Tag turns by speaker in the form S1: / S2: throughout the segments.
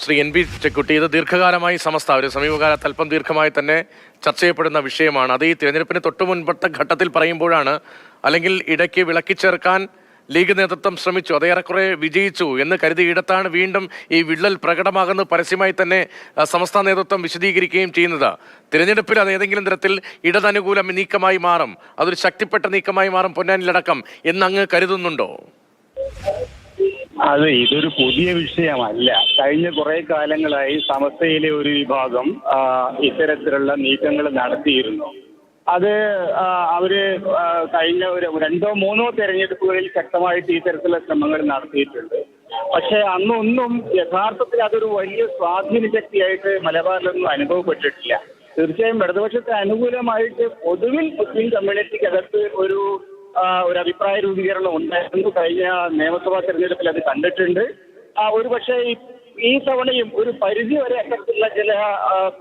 S1: Shri N B Chekkutty ഇത് ദീർഘകാലമായി സമസ്ത ഒരു സമീപകാലത്ത് അല്പം ദീർഘമായി തന്നെ ചർച്ച ചെയ്യപ്പെടുന്ന വിഷയമാണ്. അത് ഈ തിരഞ്ഞെടുപ്പിന് തൊട്ടു മുൻപത്തെ ഘട്ടത്തിൽ പറയുമ്പോഴാണ് അല്ലെങ്കിൽ ഇടയ്ക്ക് വിളക്കി ചേർക്കാൻ ലീഗ് നേതൃത്വം ശ്രമിച്ചു അത് ഏറെക്കുറെ വിജയിച്ചു എന്ന് കരുതി ഇടത്താണ് വീണ്ടും ഈ വിള്ളൽ പ്രകടമാകുന്നത് പരസ്യമായി തന്നെ സമസ്ത നേതൃത്വം വിശദീകരിക്കുകയും ചെയ്യുന്നത്. തിരഞ്ഞെടുപ്പിൽ അത് ഏതെങ്കിലും തരത്തിൽ ഇടതനുകൂല നീക്കമായി മാറും അതൊരു ശക്തിപ്പെട്ട നീക്കമായി മാറും പൊന്നാനിലടക്കം എന്ന് അങ്ങ് കരുതുന്നുണ്ടോ?
S2: അത് ഇതൊരു പുതിയ വിഷയമല്ല. കഴിഞ്ഞ കുറെ കാലങ്ങളായി സമസ്തയിലെ ഒരു വിഭാഗം ഇത്തരത്തിലുള്ള നീക്കങ്ങൾ നടത്തിയിരുന്നു. അത് അവർ കഴിഞ്ഞ ഒരു രണ്ടോ മൂന്നോ തെരഞ്ഞെടുപ്പുകളിൽ ശക്തമായിട്ട് ഇത്തരത്തിലുള്ള ശ്രമങ്ങൾ നടത്തിയിട്ടുണ്ട്. പക്ഷെ അന്നൊന്നും യഥാർത്ഥത്തിൽ അതൊരു വലിയ സ്വാധീന ശക്തിയായിട്ട് മലബാറിലൊന്നും അനുഭവപ്പെട്ടിട്ടില്ല. തീർച്ചയായും ഇടതുപക്ഷത്തെ അനുകൂലമായിട്ട് പൊതുവിൽ മുസ്ലിം കമ്മ്യൂണിറ്റിക്കകത്ത് ഒരു ഒരു അഭിപ്രായ രൂപീകരണം ഉണ്ടായിരുന്നു. കഴിഞ്ഞ നിയമസഭാ തെരഞ്ഞെടുപ്പിൽ അത് കണ്ടിട്ടുണ്ട്. ആ, ഒരു പക്ഷേ ഈ- തവണയും ഒരു പരിധി വരെ അത്തരത്തിലുള്ള ചില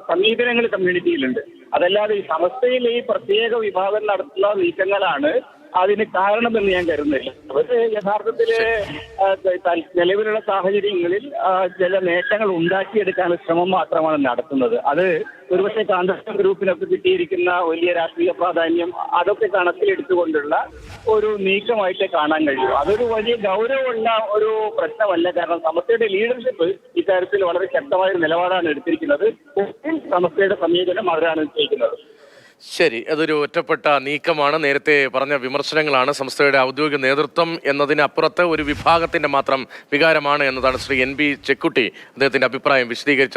S2: സമീപനങ്ങൾ കമ്മ്യൂണിറ്റിയിലുണ്ട്. അതല്ലാതെ ഈ സമസ്തയിൽ ഈ പ്രത്യേക വിഭാഗം നടത്തുന്ന നീക്കങ്ങളാണ് അതിന് കാരണമെന്ന് ഞാൻ കരുതുന്നില്ല. അവർ യഥാർത്ഥത്തിൽ നിലവിലുള്ള സാഹചര്യങ്ങളിൽ ചില നേട്ടങ്ങൾ ഉണ്ടാക്കിയെടുക്കാനുള്ള ശ്രമം മാത്രമാണ് നടത്തുന്നത്. അത് ഒരുപക്ഷെ കാന്തപുരം ഗ്രൂപ്പിനൊക്കെ കിട്ടിയിരിക്കുന്ന വലിയ രാഷ്ട്രീയ പ്രാധാന്യം അതൊക്കെ കണക്കിലെടുത്തുകൊണ്ടുള്ള ഒരു നീക്കമായിട്ട് കാണാൻ കഴിയും. അതൊരു വലിയ ഗൗരവമുള്ള ഒരു പ്രശ്നമല്ല. കാരണം സമസ്തയുടെ ലീഡർഷിപ്പ് ഇക്കാര്യത്തിൽ വളരെ ശക്തമായ നിലപാടാണ് എടുത്തിരിക്കുന്നത്. സമസ്തയുടെ സമീപനം അവരാണ് ചെയ്യുന്നത്
S1: ശരി അതൊരു ഒറ്റപ്പെട്ട നീക്കമാണ്. നേരത്തെ പറഞ്ഞ വിമർശനങ്ങളാണ് സംസ്ഥയുടെ ഔദ്യോഗിക നേതൃത്വം എന്നതിനപ്പുറത്ത് ഒരു വിഭാഗത്തിന്റെ മാത്രം വികാരമാണ് എന്നതാണ് ശ്രീ എൻ ബി ചെക്കുട്ടി അദ്ദേഹത്തിന്റെ അഭിപ്രായം വിശദീകരിച്ചത്.